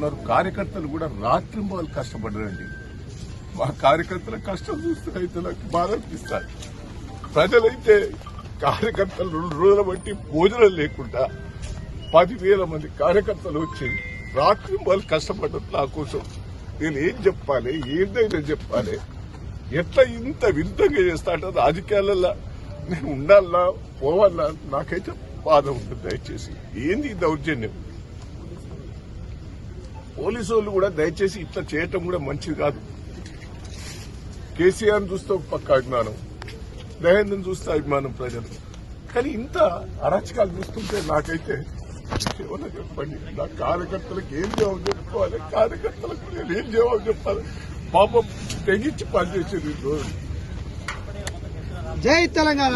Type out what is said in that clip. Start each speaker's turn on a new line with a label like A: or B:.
A: ఉన్నారు కార్యకర్తలు కూడా రాత్రి వాళ్ళు కష్టపడరండి. మా కార్యకర్తల కష్టం చూస్తే రైతులకు బాధ అనిపిస్తారు ప్రజలైతే కార్యకర్తలు రెండు రోజుల బట్టి భోజనం లేకుండా పదివేల మంది కార్యకర్తలు వచ్చి రాత్రింబాలు కష్టపడ్డారు నా కోసం. నేను ఏం చెప్పాలి? ఏదైనా చెప్పాలి? ఎట్లా ఇంత విరుద్ధంగా చేస్తా అంటే రాజకీయాలలో నేను ఉండాలా పోవాలా నాకైతే బాధ ఉంటుంది దయచేసి. ఏంది దౌర్జన్యం? పోలీసు వాళ్ళు కూడా దయచేసి ఇట్లా చేయటం కూడా మంచిది కాదు. కేసీఆర్ చూస్తే ఒక పక్క అభిమానం దయానందం చూస్తే అభిమానం ప్రజలు. కానీ ఇంత అరాచకాలు చూస్తుంటే నాకైతే ఏమన్నా చెప్పండి? నా కార్యకర్తలకు ఏం జవాబు చెప్పుకోవాలి? కార్యకర్తలకు నేను ఏం జవాబు చెప్పాలి? పాపం తెగించి పనిచేసేది రోజు.
B: జై తెలంగాణ.